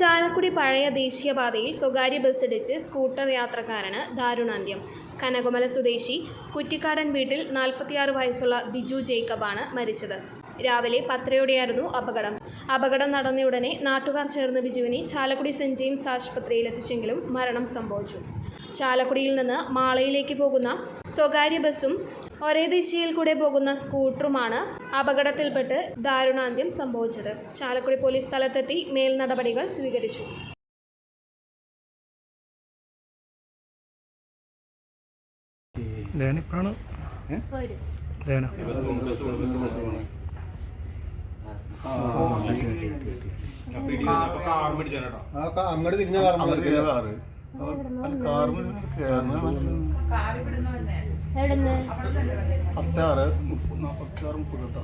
ചാലക്കുടി പഴയ ദേശീയപാതയിൽ സ്വകാര്യ ബസ്സിടിച്ച് സ്കൂട്ടർ യാത്രക്കാരന് ദാരുണാന്ത്യം. കനകുമല സ്വദേശി കുറ്റിക്കാടൻ വീട്ടിൽ നാൽപ്പത്തിയാറ് വയസ്സുള്ള ബിജു ജേക്കബാണ് മരിച്ചത്. രാവിലെ പത്തരയോടെയായിരുന്നു അപകടം. അപകടം നടന്നയുടനെ നാട്ടുകാർ ചേർന്ന് ബിജുവിനെ ചാലക്കുടി സെന്റ് ജെയിംസ് ആശുപത്രിയിൽ എത്തിച്ചെങ്കിലും മരണം സംഭവിച്ചു. ചാലക്കുടിയിൽ നിന്ന് മാളയിലേക്ക് പോകുന്ന സ്വകാര്യ ബസ്സും ഒരേ ദിശയിൽ കൂടെ പോകുന്ന സ്കൂട്ടറുമാണ് അപകടത്തിൽപ്പെട്ട് ദാരുണാന്ത്യം സംഭവിച്ചത്. ചാലക്കുടി പോലീസ് സ്ഥലത്തെത്തി മേൽ നടപടികൾ സ്വീകരിച്ചു ദേനിപ്പാണ് ദേന. അങ്ങോട്ട് തിരിഞ്ഞ കാരണം എവിടുന്ന്? പത്താറ് നാപ്പത്താറ് മുപ്പത് കേട്ടോ